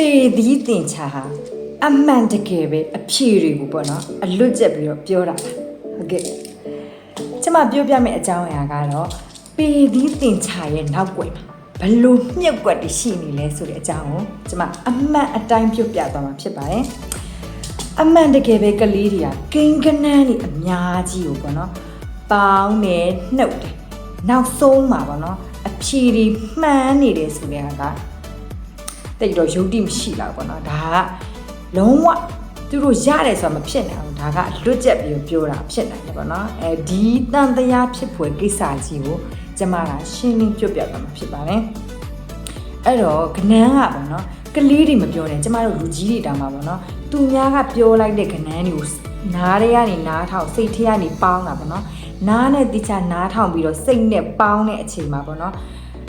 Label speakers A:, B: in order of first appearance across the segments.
A: ပေသီးတင်ချာဟာအမှန်တကယ်ပဲအဖြေတွေကိုပေါ့နော်အလွတ်ကျက်ပြီးတော့ပြောတာပါဟုတ်ကဲ့ကျမပြောပြမယ့်အကြောင်းအရာကတော့ပေသီးတင်ချာရဲ့နောက်ွယ်မှာဘလို့မြုပ်ကွက်တရှိနေလဲဆိုတဲ့အကြောင်းကိုကျမအမှန်အတိုင်းပြောပြသွားမှာဖြစ်ပါတယ်အမှန်တကယ်ပဲကလေးတွေကကိန်းကနန်းနေအများကြီးကိုပေါ့နော်ပေါင်းနေနှုတ်တယ်နောက်ဆုံးမှာပေါ့နော်အဖြေတွေမှန်းနေတယ်ဆိုတဲ့ဟာက တိတ်တော့ယုံတိမရှိတော့ဘောနော်ဒါကလုံးဝသူတို့ရတယ်ဆိုတာမဖြစ်နိုင်ဘူးဒါကလွတ်ကျက်ပြီးပြောတာဖြစ်နိုင်တယ်ပေါ့နော်အဲဒီတန်တရားဖြစ်ဖွယ်ကိစ္စကြီးကိုကျမကရှင်းလင်းပြပြသွားမှာဖြစ်ပါတယ်အဲ့တော့ကနန်းကပေါ့နော်ကလေးတွေမပြောနဲ့ကျမတို့လူကြီးတွေတောင်မှာပေါ့နော်သူများကပြောလိုက်တဲ့ကနန်းတွေကိုနားတွေကနေနားထောင်စိတ်ထဲကနေပေါင်းတာပေါ့နော်နားနဲ့တိချနားထောင်ပြီးတော့စိတ်နဲ့ပေါင်းတဲ့အချိန်မှာပေါ့နော်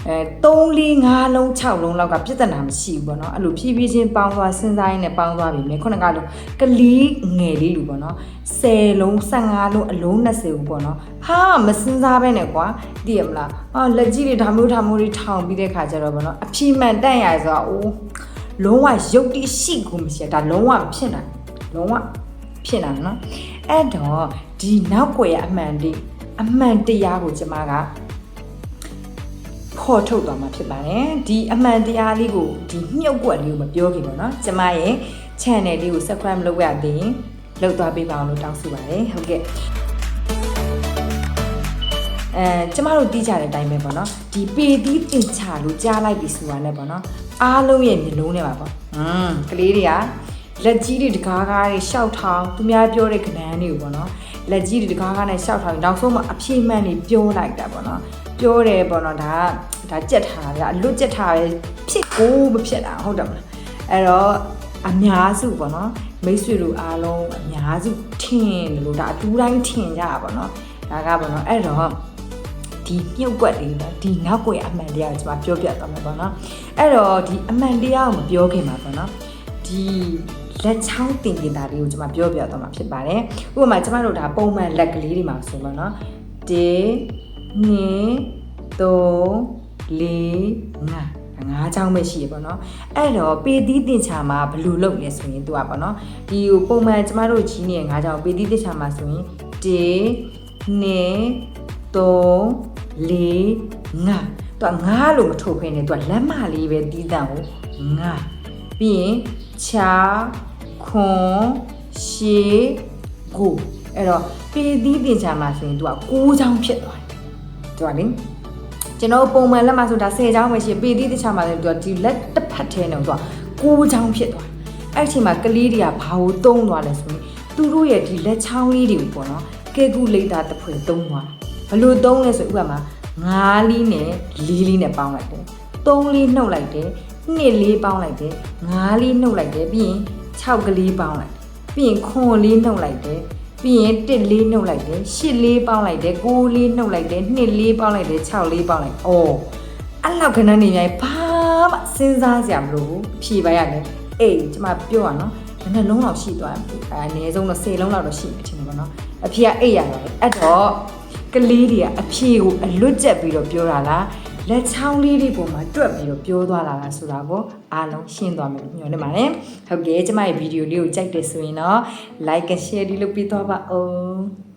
A: အဲ3 4 5လုံး6လုံးလောက်ကပြဿနာမရှိဘူးပေါ့နော်အဲ့လိုဖြည်းဖြည်းချင်းပေါင်းသွားစဉ်းစားရင်းနဲ့ပေါင်းသွားပြီမြေခုနကလိုကလေးငယ်လေးလူပေါ့နော်10လုံး15လုံးအလုံး20ဘူးပေါ့နော်ဟာမစဉ်းစားပဲနဲ့ကွာသိရမလားဟာလက်ကြီးတွေဒါမျိုးဒါမျိုးတွေထောင်ပြီးတဲ့ခါကျတော့ပေါ့နော်အဖြေမှန်တန့်ရဆိုတာအိုးလုံးဝရုပ်တိရှိကိုမရှိတာလုံးဝမဖြစ်နိုင်လုံးဝဖြစ်နိုင်နော်အဲ့တော့ဒီနောက်ွယ်ရအမှန်တိအမှန်တရားကိုကျမက ခေါ်ထုတ်သွားမှာဖြစ်ပါတယ်ဒီအမှန်တရားလေးကိုဒီမြုပ်ကွက်လေးကိုမပြောခင်ပေါ့နော်ကျမရဲ့ channel လေးကို subscribe လုပ်ရသေးရင်လုပ်သွားပေးပါအောင်လို့တောင်းဆိုပါတယ်ဟုတ်ကဲ့အဲကျမတို့တီးကြတဲ့အတိုင်းပဲပေါ့နော်ဒီပေတီးတင်ချလို့ကြားလိုက်ပြီဆိုတာနဲ့ပေါ့နော်အားလုံးရဲ့မျိုးလုံးထဲမှာပေါ့ဟွန်းကလေးတွေကလက်ကြီးတွေတကားကားတွေရှောက်ထောင်သူများပြောတဲ့ကဏ္ဍတွေကိုပေါ့နော်လက်ကြီးတွေတကားကားနဲ့ရှောက်ထောင်နောက်ဆုံးမှအပြည့်မှန်နေပြောလိုက်တာပေါ့နော် ပြောတယ်ပေါ့နော်ဒါကဒါကြက်ထားဗျာအလွတ်ကြက်ထားပဲဖြစ်ကိုမဖြစ်တာဟုတ်တယ်မလားအဲ့တော့အများစုပေါ့နော်မိတ်ဆွေတို့အားလုံးအများစုထင်တယ်လို့ဒါအတူတိုင်းထင်ကြတာပေါ့နော်ဒါကပေါ့နော်အဲ့တော့ဒီမြုပ်ကွက်လေးပေါ့ဒီနောက်ကွယ်အမှန်တရားကိုကျွန်မပြောပြသွားမှာပေါ့နော်အဲ့တော့ဒီအမှန်တရားကိုမပြောခင်မှာပေါ့နော်ဒီလက်ချောင်းတင်ပြတာလေးကိုကျွန်မပြောပြသွားမှာဖြစ်ပါတယ်ဥပမာကျွန်မတို့ဒါပုံမှန်လက်ကလေးတွေမှာဆိုပေါ့နော်1 2 3 4 5ငါးချောင်းပဲရှိရပေါ့နော်အဲ့တော့ပေသီးတင်ချာမှာဘယ်လိုလုပ်လဲဆိုရင်သူကပေါ့နော်ဒီဟိုပုံမှန်ကျမတို့ကြီးနေတဲ့ငါးချောင်းပေသီးတင်ချာမှာဆိုရင်1 2 3 4 5သူကငါးလို့မထုတ်ဖ ೇನೆ သူကလက်မလေးပဲတီးတန့်ကိုငါပြီးရင်ချာခွန်ရှေကိုအဲ့တော့ပေသီးတင်ချာမှာဆိုရင်သူက6ချောင်းဖြစ်သွားတယ်သူကလေ ကျွန်တော်ပုံမှန်လက်မဆိုတာ10ချောင်းပဲရှိပေသီးတင်ချာမှာလည်းသူကဒီလက်တစ်ဖက်ထဲနဲ့သူက6ချောင်းဖြစ်သွားတယ်အဲ့ဒီအချိန်မှာကလေးတွေကဘာကိုတုံးသွားလဲဆိုရင်သူတို့ရဲ့ဒီလက်ချောင်းလေးတွေကိုပေါ့နော်ကဲကူလေတာတစ်ဖွဲ့တုံးသွားတယ်ဘလို့သုံးလဲဆိုဥပမာ9လီးနဲ့4လီးနဲ့ပေါင်းလိုက်တယ်3လီးနှုတ်လိုက်တယ်2လီးပေါင်းလိုက်တယ်5လီးနှုတ်လိုက်တယ်ပြီးရင်6ကလေးပေါင်းလိုက်ပြီးရင်9လီးနှုတ်လိုက်တယ် ပြီးရင်1လီးနှုတ်လိုက်တယ်8လီးပေါင်းလိုက်တယ်9လီးနှုတ်လိုက်တယ်2လီးပေါင်းလိုက်တယ်6လီးပေါင်းလိုက်အော်အဲ့လောက်ခဏနေမြိုင်ဘာမှစဉ်းစားစရာမလိုဘူးဖြေပါရတယ်အေးကျမပြောရနော်ဘယ်နှလုံးလောက်ရှိသွားအဲအနည်းဆုံးတော့10လုံးလောက်တော့ရှိမယ်ထင်တယ်ပေါ့နော်အဖေကအိတ်ရပါတယ်အဲ့တော့ကလေးတွေကအဖြေကိုအလွတ်ကျက်ပြီးတော့ပြောတာလား လက်ချောင်းလေးတွေပေါ်မှာတွက်ပြီးတော့ပြောသွားတာလားဆိုတာကိုအားလုံးရှင်းသွားမယ်ညွှန်နေပါတယ်ဟုတ်ကဲ့ကျမရဲ့ဗီဒီယိုလေးကိုကြိုက်တယ်ဆိုရင်တော့ like and share လေးလုပ်ပေးသွားပါဦး